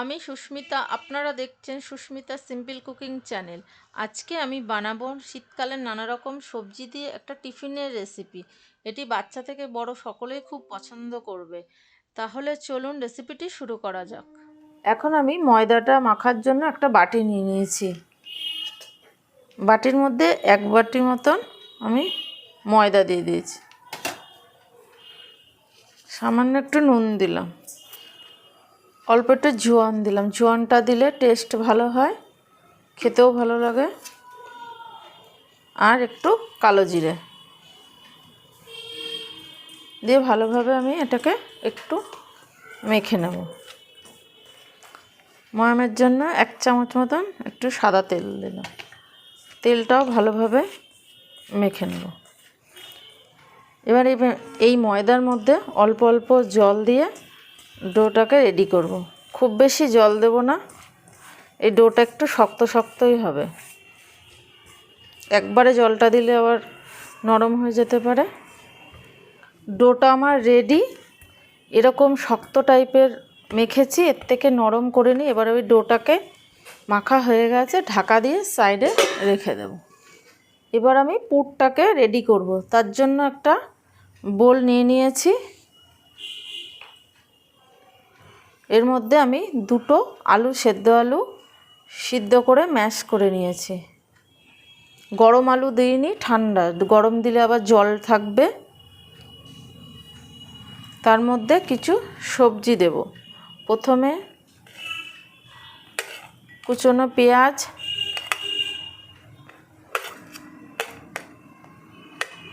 আমি সুস্মিতা, আপনারা দেখছেন সুস্মিতা সিম্পল কুকিং চ্যানেল। আজকে আমি বানাবো শীতকালের নানা রকম সবজি দিয়ে একটা টিফিনের রেসিপি। এটি বাচ্চা থেকে বড় সকলেই খুব পছন্দ করবে। তাহলে চলুন রেসিপিটি শুরু করা যাক। এখন আমি ময়দাটা মাখার জন্য একটা বাটি নিয়ে নিয়েছি। বাটির মধ্যে এক বাটি মতন আমি ময়দা দিয়ে দিয়েছি। সামান্য একটু নুন দিলাম। অল্প একটু জোয়ান দিলাম। জোয়ানটা দিলে টেস্ট ভালো হয়, খেতেও ভালো লাগে। আর একটু কালো জিরে দিয়ে ভালোভাবে আমি এটাকে একটু মেখে নেব। ময়ামের জন্য এক চামচ মতন একটু সাদা তেল দিলাম। তেলটাও ভালোভাবে মেখে নেব। এবার এই ময়দার মধ্যে অল্প অল্প জল দিয়ে ডোটাকে রেডি করব। খুব বেশি জল দেব না। এই ডোটা একটু শক্ত শক্তই হবে। একবারে জলটা দিলে আবার নরম হয়ে যেতে পারে। ডোটা আমার রেডি এরকম শক্ত টাইপের মেখেছি, এর থেকে নরম করে নিই এবার ওই ডোটাকে মাখা হয়ে গেছে, ঢাকা দিয়ে সাইডে রেখে দেব। এবার আমি পুরটাকে রেডি করব। তার জন্য একটা বোল নিয়ে নিয়েছি। এর মধ্যে আমি দুটো আলু, সেদ্ধ আলু সিদ্ধ করে ম্যাশ করে নিয়েছি। গরম আলু দিইনি, ঠান্ডা। গরম দিলে আবার জল থাকবে। তার মধ্যে কিছু সবজি দেব। প্রথমে কুচনো পেঁয়াজ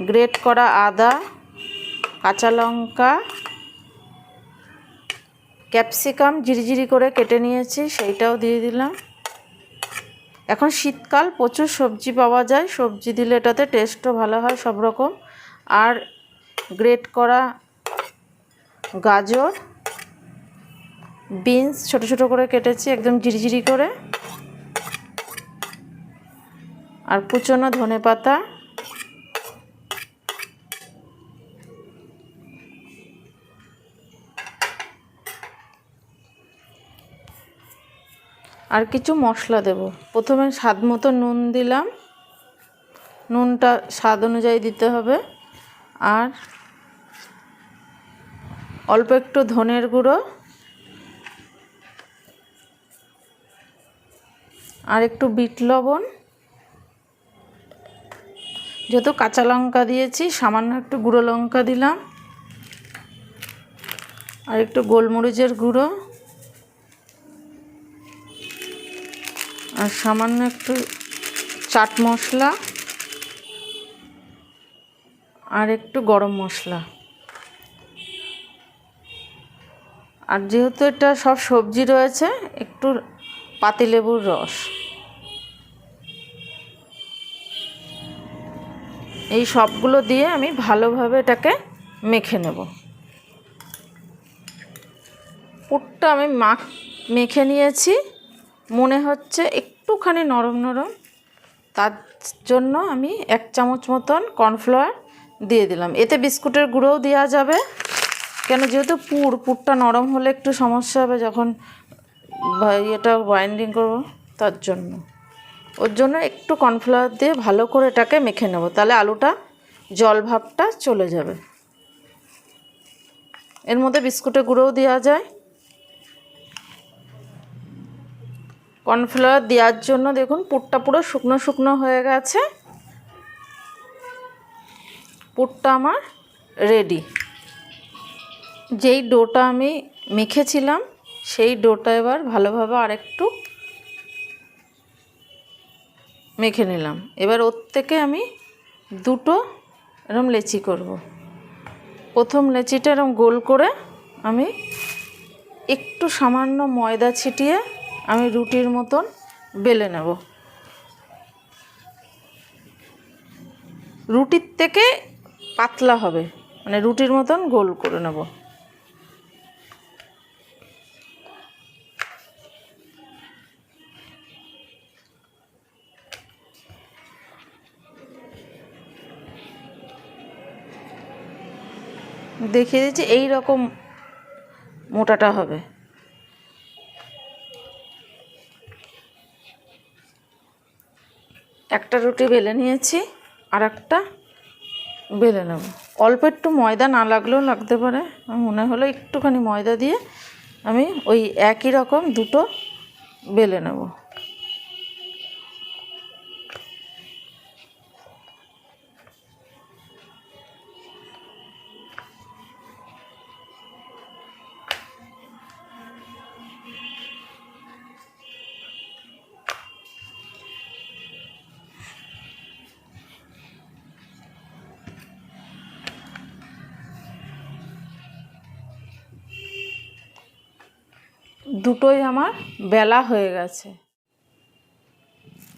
গ্রেট করা আদা, কাঁচা লঙ্কা ক্যাপসিকাম ঝিরিঝিরি করে কেটে নিয়েছি, সেইটাও দিয়ে দিলাম। এখন শীতকাল, প্রচুর সবজি পাওয়া যায়, সবজি দিলে এটাতে টেস্টও ভালো হয় সব রকম আর গ্রেট করা গাজর বিনস ছোট ছোট করে কেটেছি, একদম ঝিরিঝিরি করে। আর কুচনো ধনে পাতা আর কিছু মশলা দেব। প্রথমে স্বাদ মতো নুন দিলাম। নুনটা স্বাদ অনুযায়ী দিতে হবে। আর অল্প একটু ধনের গুঁড়ো। আর একটু বিট লবণ। যেহেতু কাঁচা লঙ্কা দিয়েছি, সামান্য একটু গুঁড়ো লঙ্কা দিলাম। আর একটু গোলমরিচের গুঁড়ো। আর সামান্য একটু চাট মশলা আর একটু গরম মশলা। আর যেহেতু এটা সব সবজি রয়েছে, একটু পাতিলেবুর রস। এই সবগুলো দিয়ে আমি ভালোভাবে এটাকে মেখে নেব। পুরটা আমি মাখ মেখে নিয়েছি। মনে হচ্ছে একটুখানি নরম নরম। তার জন্য আমি এক চামচ মতন কর্নফ্লাওয়ার দিয়ে দিলাম। এতে বিস্কুটের গুঁড়োও দেওয়া যাবে। কেন যেহেতু পুর, পুরটা নরম হলে একটু সমস্যা হবে যখন এটা বাইন্ডিং করব, তার জন্য। ওর জন্য একটু কর্নফ্লাওয়ার দিয়ে ভালো করে এটাকে মেখে নেব। তাহলে আলুটা, জল ভাবটা চলে যাবে। এর মধ্যে বিস্কুটের গুঁড়োও দেওয়া যায়। কর্নফ্লাওয়ার দেওয়ার জন্য দেখুন, পুরটা পুরো শুকনো শুকনো হয়ে গেছে। পুরটা আমার রেডি যেই ডোটা আমি মেখেছিলাম, সেই ডোটা এবার ভালোভাবে আরেকটু মেখে নিলাম। এবার ওর থেকে আমি দুটো এরম লেচি করব। প্রথম লেচিটা এরম গোল করে আমি একটু সামান্য ময়দা ছিটিয়ে আমি রুটির মতন বেলে নেব। রুটির থেকে পাতলা হবে মানে রুটির মতন গোল করে নেব। দেখিয়ে দিচ্ছি এই রকম মোটাটা হবে। একটা রুটি বেলে নিয়েছি, আর একটা বেলে নেব। অল্প একটু ময়দা না লাগলেও লাগতে পারে। মনে হলো একটুখানি ময়দা দিয়ে আমি ওই একই রকম দুটো বেলে নেব। দুটোই আমার বেলা হয়ে গেছে।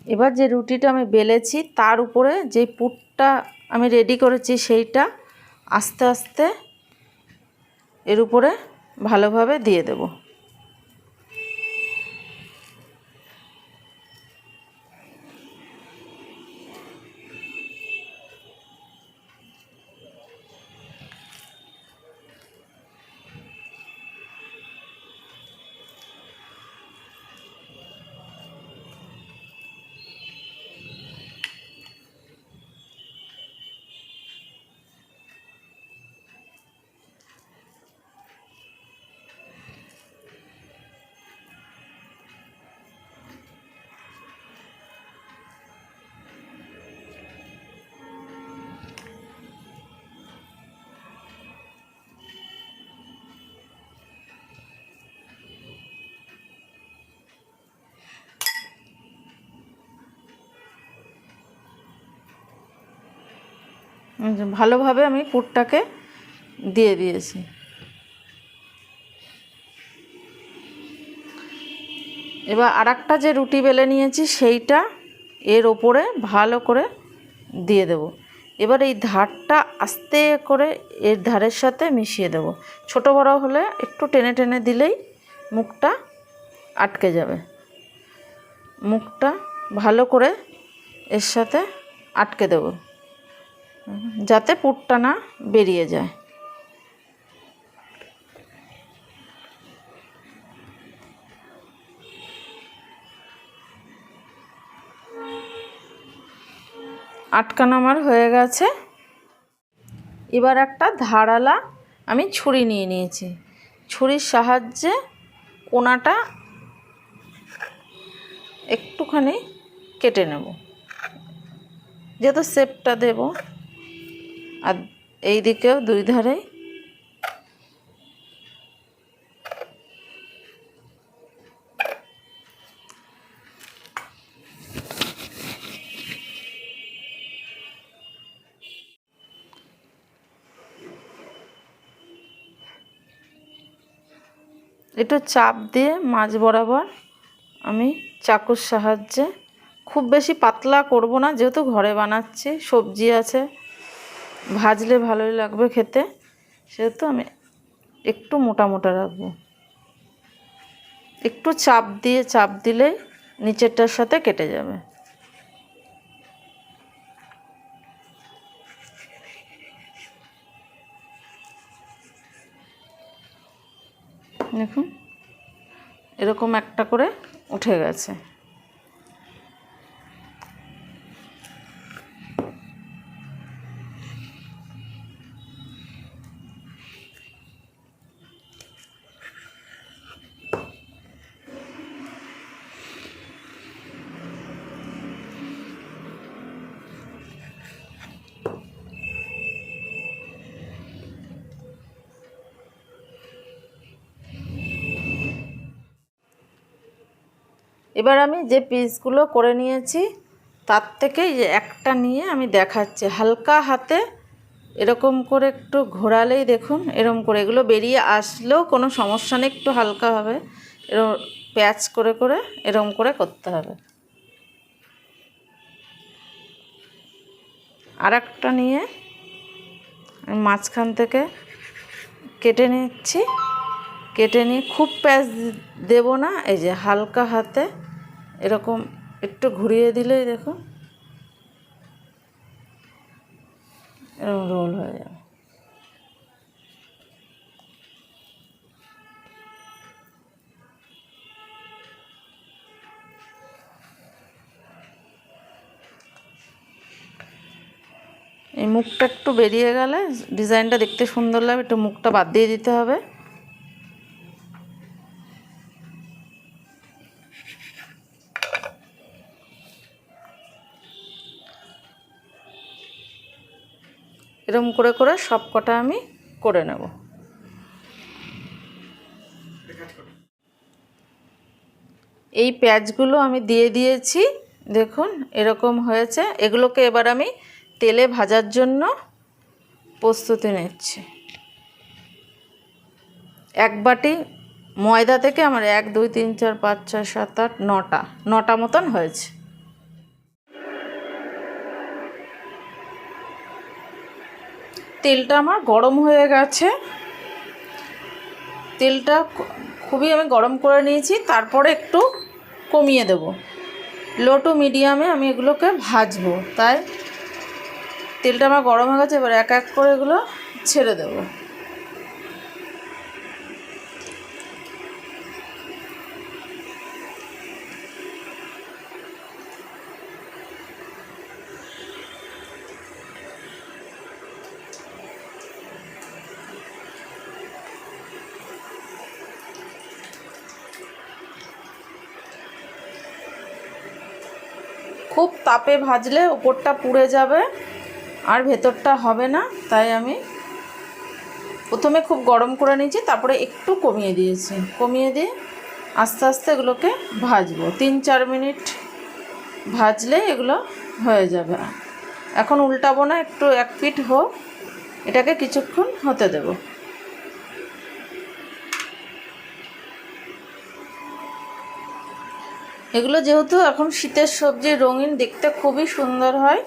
এবার যে রুটিটা আমি বেলেছি, তার উপরে যে পুরটা আমি রেডি করেছি, সেইটা আস্তে আস্তে এর উপরে ভালোভাবে দিয়ে দেব। ভালোভাবে আমি পুরটাকে দিয়ে দিয়েছি। এবার আর একটা যে রুটি বেলে নিয়েছি সেইটা এর ওপরে ভালো করে দিয়ে দেব। এবার এই ধারটা আস্তে করে এর ধারের সাথে মিশিয়ে দেব। ছোট বড় হলে একটু টেনে টেনে দিলেই মুখটা আটকে যাবে। মুখটা ভালো করে এর সাথে আটকে দেবো। যাতে পুরটা না বেরিয়ে যায়। আটকানো আমার হয়ে গেছে। এবার একটা ধারালা আমি ছুরি নিয়ে নিয়েছি। ছুরির সাহায্যে কোনাটা একটুখানি কেটে নেব। যেহেতু শেপটা দেব আর এই দিকেও দুই ধারে। একটু চাপ দিয়ে মাছ বরাবর আমি চাকুর সাহায্যে। খুব বেশি পাতলা করব না, যেহেতু ঘরে বানাচ্ছি, সবজি আছে। ভাজলে ভালোই লাগবে খেতে, সেহেতু আমি একটু মোটা মোটা রাখব। একটু চাপ দিয়ে, চাপ দিলেই নিচেরটার সাথে কেটে যাবে। দেখুন, এরকম একটা করে উঠে গেছে। এবার আমি যে পিসগুলো করে নিয়েছি, তার থেকে যে একটা নিয়ে আমি দেখাচ্ছি। হালকা হাতে এরকম করে একটু ঘোরালেই দেখুন এরকম করে। এগুলো বেরিয়ে আসলেও কোনো সমস্যা নেই, একটু হালকা হবে। এরকম প্যাচ করে করে এরকম করে করতে হবে। আর একটা নিয়ে মাঝখান থেকে কেটে নিচ্ছি। কেটে নিয়ে খুব প্যাচ দেব না, এই যে হালকা হাতে এরকম একটু ঘুরিয়ে দিলেই দেখুন এরকম রোল হয়ে যাবে। এই মুখটা একটু বেরিয়ে গেলে ডিজাইনটা দেখতে সুন্দর লাগবে, একটু মুখটা বাদ দিয়ে দিতে হবে। এরকম করে করে সব কটা আমি করে নেব। এই পেঁয়াজগুলো আমি দিয়ে দিয়েছি। দেখুন, এরকম হয়েছে। এগুলোকে এবার আমি তেলে ভাজার জন্য প্রস্তুতি নিচ্ছি। এক বাটি ময়দা থেকে আমার এক, দুই, তিন, চার, পাঁচ, ছয়, সাত, আট, নটা নটা মতন হয়েছে। তেলটা আমার গরম হয়ে গেছে। তেলটা খুবই আমি গরম করে নিয়েছি, তারপরে একটু কমিয়ে দেব। লো টু মিডিয়ামে আমি এগুলোকে ভাজবো। তাই তেলটা আমার গরম হয়ে গেছে, এবার এক এক করে এগুলো ছেড়ে দেবো খুব তাপে ভাজলে ওপরটা পুড়ে যাবে আর ভেতরটা হবে না, তাই আমি প্রথমে খুব গরম করে নিয়েছি, তারপরে একটু কমিয়ে দিয়েছি। কমিয়ে দিয়ে আস্তে আস্তে এগুলোকে ভাজবো। তিন চার মিনিট ভাজলে এগুলো হয়ে যাবে। এখন উল্টাবো না, একটু এক পিঠ হোক, এটাকে কিছুক্ষণ হতে দেবো। এগুলো যেহেতু এখন শীতের সবজি, রঙিন, দেখতে খুবই সুন্দর হয়,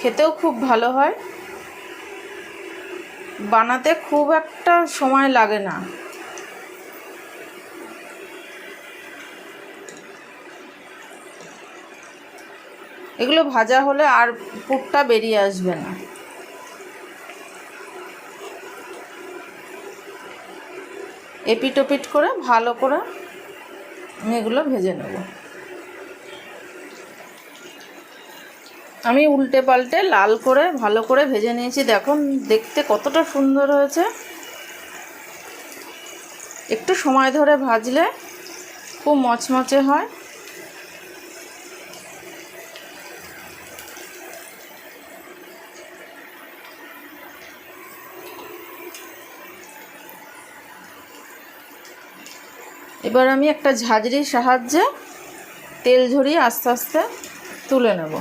খেতেও খুব ভালো হয়। বানাতে খুব একটা সময় লাগে না। এগুলো ভাজা হলে আর পুরটা বেরিয়ে আসবে না। এপিট ওপিট করে ভালো করে এগুলো ভেজে নেব। আমি উল্টে পাল্টে লাল করে, ভালো করে ভেজে নিয়েছি। দেখুন, দেখতে কতটা সুন্দর হয়েছে। একটু সময় ধরে ভাজলে খুব মচমচে হয়। এবার আমি একটা ঝাঁঝরির সাহায্যে তেল ঝরিয়ে আস্তে আস্তে তুলে নেব।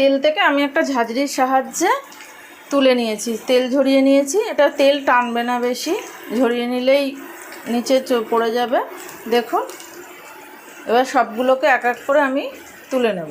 তেল থেকে আমি একটা ঝাঁঝরির সাহায্যে তুলে নিয়েছি। তেল ঝরিয়ে নিয়েছি। এটা তেল টানবে না বেশি। ঝরিয়ে নিলেই নিচে পড়ে যাবে। দেখুন। এবার সবগুলোকে এক এক করে আমি তুলে নেব।